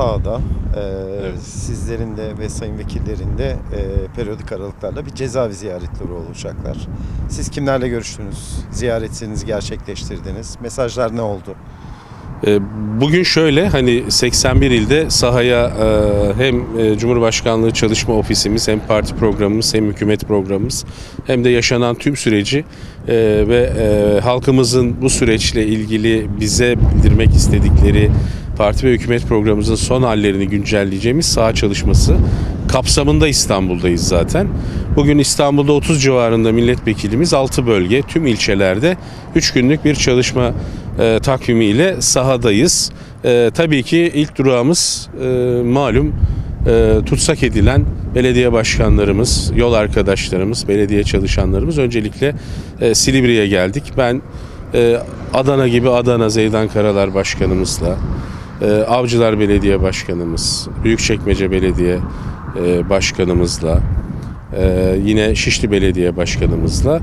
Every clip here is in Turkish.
sahada e, sizlerin de ve sayın vekillerin de e, periyodik aralıklarla bir cezaevi ziyaretleri olacaklar. Siz kimlerle görüştünüz? Ziyaretinizi gerçekleştirdiniz. Mesajlar ne oldu? Bugün şöyle hani 81 ilde sahaya hem Cumhurbaşkanlığı Çalışma Ofisimiz hem parti programımız hem hükümet programımız hem de yaşanan tüm süreci ve halkımızın bu süreçle ilgili bize bildirmek istedikleri parti ve hükümet programımızın son hallerini güncelleyeceğimiz saha çalışması kapsamında İstanbul'dayız zaten. Bugün İstanbul'da 30 civarında milletvekilimiz 6 bölge tüm ilçelerde 3 günlük bir çalışma e, takvimiyle sahadayız. E, tabii ki ilk durağımız e, malum e, tutsak edilen belediye başkanlarımız, yol arkadaşlarımız, belediye çalışanlarımız öncelikle e, Silivri'ye geldik. Ben e, Adana gibi Adana Zeydan Karalar Başkanımızla, e, Avcılar Belediye Başkanımız, Büyükçekmece Belediye e, Başkanımızla, ee, yine Şişli Belediye Başkanımızla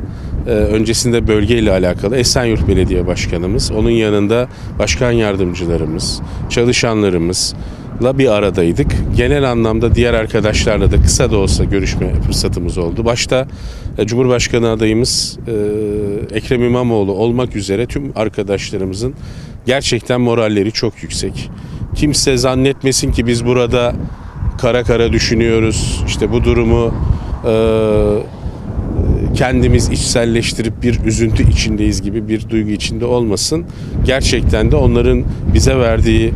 e, öncesinde bölgeyle alakalı Esenyurt Belediye Başkanımız, onun yanında başkan yardımcılarımız, çalışanlarımızla bir aradaydık. Genel anlamda diğer arkadaşlarla da kısa da olsa görüşme fırsatımız oldu. Başta e, Cumhurbaşkanı adayımız e, Ekrem İmamoğlu olmak üzere tüm arkadaşlarımızın gerçekten moralleri çok yüksek. Kimse zannetmesin ki biz burada kara kara düşünüyoruz. İşte bu durumu e, kendimiz içselleştirip bir üzüntü içindeyiz gibi bir duygu içinde olmasın. Gerçekten de onların bize verdiği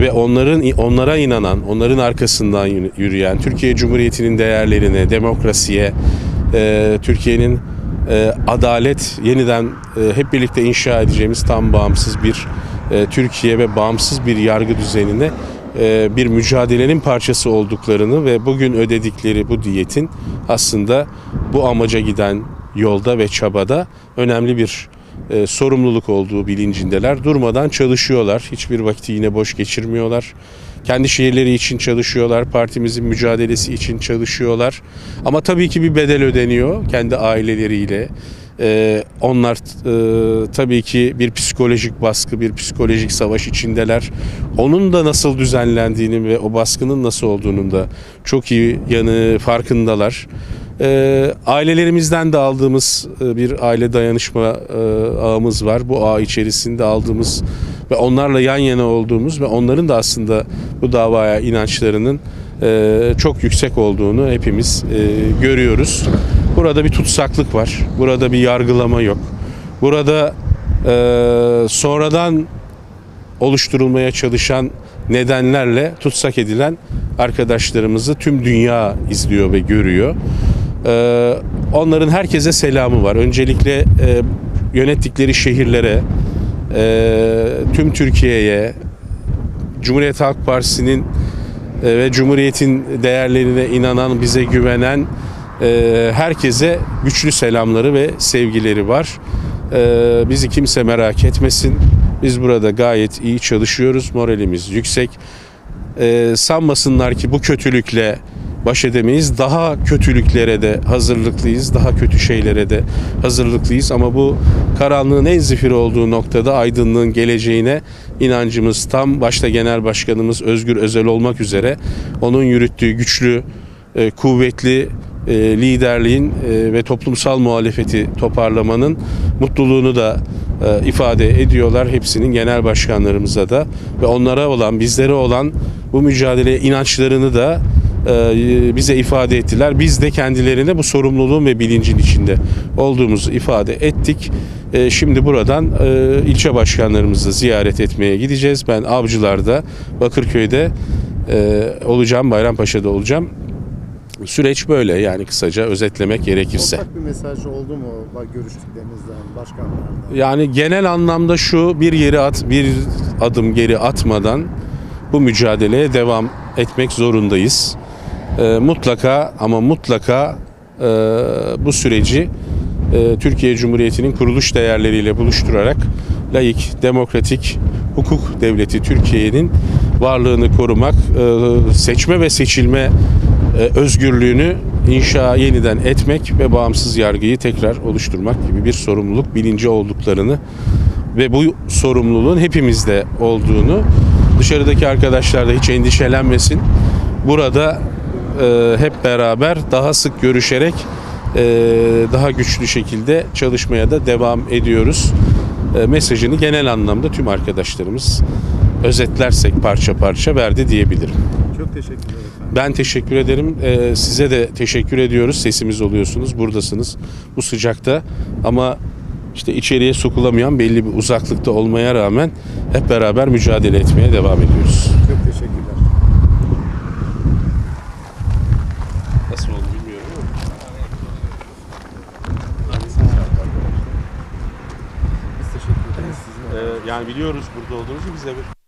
ve onların onlara inanan, onların arkasından yürüyen, Türkiye Cumhuriyeti'nin değerlerine, demokrasiye, e, Türkiye'nin e, adalet yeniden e, hep birlikte inşa edeceğimiz tam bağımsız bir e, Türkiye ve bağımsız bir yargı düzenine e, bir mücadelenin parçası olduklarını ve bugün ödedikleri bu diyetin aslında bu amaca giden yolda ve çabada önemli bir e, sorumluluk olduğu bilincindeler. Durmadan çalışıyorlar. Hiçbir vakti yine boş geçirmiyorlar. Kendi şehirleri için çalışıyorlar. Partimizin mücadelesi için çalışıyorlar. Ama tabii ki bir bedel ödeniyor kendi aileleriyle. Ee, onlar e, tabii ki bir psikolojik baskı, bir psikolojik savaş içindeler. Onun da nasıl düzenlendiğini ve o baskının nasıl olduğunun da çok iyi yanı farkındalar. Ee, ailelerimizden de aldığımız e, bir aile dayanışma e, ağımız var. Bu ağ içerisinde aldığımız ve onlarla yan yana olduğumuz ve onların da aslında bu davaya inançlarının e, çok yüksek olduğunu hepimiz e, görüyoruz. Burada bir tutsaklık var. Burada bir yargılama yok. Burada e, sonradan oluşturulmaya çalışan nedenlerle tutsak edilen arkadaşlarımızı tüm dünya izliyor ve görüyor. E, onların herkese selamı var. Öncelikle e, yönettikleri şehirlere, e, tüm Türkiye'ye, Cumhuriyet Halk Partisi'nin e, ve Cumhuriyet'in değerlerine inanan, bize güvenen herkese güçlü selamları ve sevgileri var. E, bizi kimse merak etmesin. Biz burada gayet iyi çalışıyoruz. Moralimiz yüksek. E, sanmasınlar ki bu kötülükle baş edemeyiz. Daha kötülüklere de hazırlıklıyız. Daha kötü şeylere de hazırlıklıyız. Ama bu karanlığın en zifiri olduğu noktada aydınlığın geleceğine inancımız tam. Başta Genel Başkanımız Özgür Özel olmak üzere onun yürüttüğü güçlü, e, kuvvetli liderliğin e, ve toplumsal muhalefeti toparlamanın mutluluğunu da e, ifade ediyorlar. Hepsinin genel başkanlarımıza da ve onlara olan, bizlere olan bu mücadeleye inançlarını da e, bize ifade ettiler. Biz de kendilerine bu sorumluluğun ve bilincin içinde olduğumuzu ifade ettik. E, Şimdi buradan e, ilçe başkanlarımızı ziyaret etmeye gideceğiz. Ben Avcılar'da, Bakırköy'de e, olacağım, Bayrampaşa'da olacağım. Süreç böyle yani kısaca özetlemek gerekirse. Ortak bir mesaj oldu mu görüştüklerinizden, başkanlardan? Yani genel anlamda şu bir yeri at, bir adım geri atmadan bu mücadeleye devam etmek zorundayız. Ee, mutlaka ama mutlaka e, bu süreci e, Türkiye Cumhuriyeti'nin kuruluş değerleriyle buluşturarak layık, demokratik, hukuk devleti Türkiye'nin varlığını korumak, e, seçme ve seçilme e, özgürlüğünü inşa yeniden etmek ve bağımsız yargıyı tekrar oluşturmak gibi bir sorumluluk bilinci olduklarını ve bu sorumluluğun hepimizde olduğunu Dışarıdaki arkadaşlar da hiç endişelenmesin. Burada e, hep beraber daha sık görüşerek daha güçlü şekilde çalışmaya da devam ediyoruz. Mesajını genel anlamda tüm arkadaşlarımız özetlersek parça parça verdi diyebilirim. Çok teşekkürler efendim. Ben teşekkür ederim. Ee, size de teşekkür ediyoruz. Sesimiz oluyorsunuz. Buradasınız. Bu sıcakta. Ama işte içeriye sokulamayan belli bir uzaklıkta olmaya rağmen hep beraber mücadele etmeye devam ediyoruz. Çok teşekkürler. Nasıl oldu bilmiyorum ama. Biz teşekkür ederiz. Ee, yani biliyoruz burada olduğunuzu bize bir